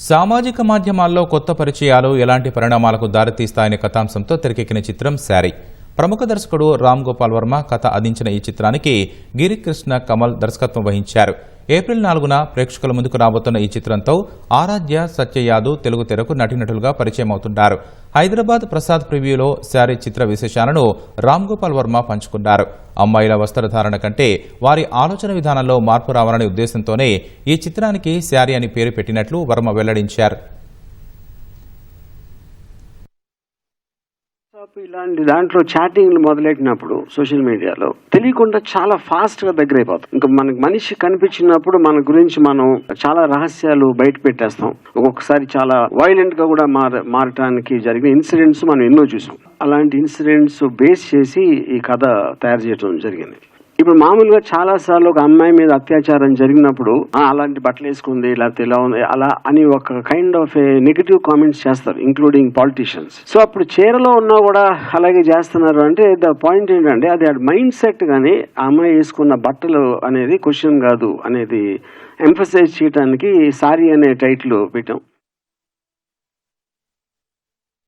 సామాజిక మాధ్యమాల్లో కొత్త పరిచయాలు ఎలాంటి పరిణామాలకు దారితీస్తాయనే కథాంశంతో తెరకెక్కిన చిత్రం శారీ. ప్రముఖ దర్శకుడు రామ్ గోపాల్ వర్మ కథ అందించిన ఈ చిత్రానికి గిరికృష్ణ కమల్ దర్శకత్వం వహించారు. ఏప్రిల్ నాలుగున ప్రేక్షకుల ముందుకు రాబోతున్న ఈ చిత్రంతో ఆరాధ్య సత్య యాదవ్ తెలుగు తెరకు నటీనటులుగా పరిచయం అవుతున్నారు హైదరాబాద్ ప్రసాద్ ప్రివ్యూలో శారీ చిత్ర విశేషాలను రామ్ గోపాల్ వర్మ పంచుకున్నారు. అమ్మాయిల వస్త్రధారణ కంటే వారి ఆలోచన విధానంలో మార్పు రావాలనే ఉద్దేశంతోనే ఈ చిత్రానికి శారీ అని పేరు పెట్టినట్లు వర్మ వెల్లడించారు. వాట్సాప్ ఇలాంటి దాంట్లో చాటింగ్లు మొదలెట్టినప్పుడు సోషల్ మీడియాలో తెలియకుండా చాలా ఫాస్ట్గా దగ్గర అయిపోతాం ఇంకా మనకి మనిషి కనిపించినప్పుడు మన గురించి మనం చాలా రహస్యాలు బయట పెట్టేస్తాం. ఒక్కొక్కసారి చాలా వైలెంట్గా కూడా మార మారటానికి జరిగిన ఇన్సిడెంట్స్ మనం ఎన్నో చూసాం. అలాంటి ఇన్సిడెంట్స్ బేస్ చేసి ఈ కథ తయారు చేయడం జరిగింది. ఇప్పుడు మామూలుగా చాలా సార్లు ఒక అమ్మాయి మీద అత్యాచారం జరిగినప్పుడు అలాంటి బట్టలు వేసుకుంది లేకపోతే ఇలా ఉంది అలా అని ఒక kind of a negative comments చేస్తారు ఇంక్లూడింగ్ పాలిటీషియన్స్ సో అప్పుడు చీరలో ఉన్నా కూడా అలాగే చేస్తున్నారు అంటే ద పాయింట్ ఏంటంటే అది మైండ్ సెట్ కానీ ఆ అమ్మాయి వేసుకున్న బట్టలు అనేది క్వశ్చన్ కాదు అనేది ఎంఫసైజ్ చేయడానికి సారీ అనే టైటిల్ పెట్టాం.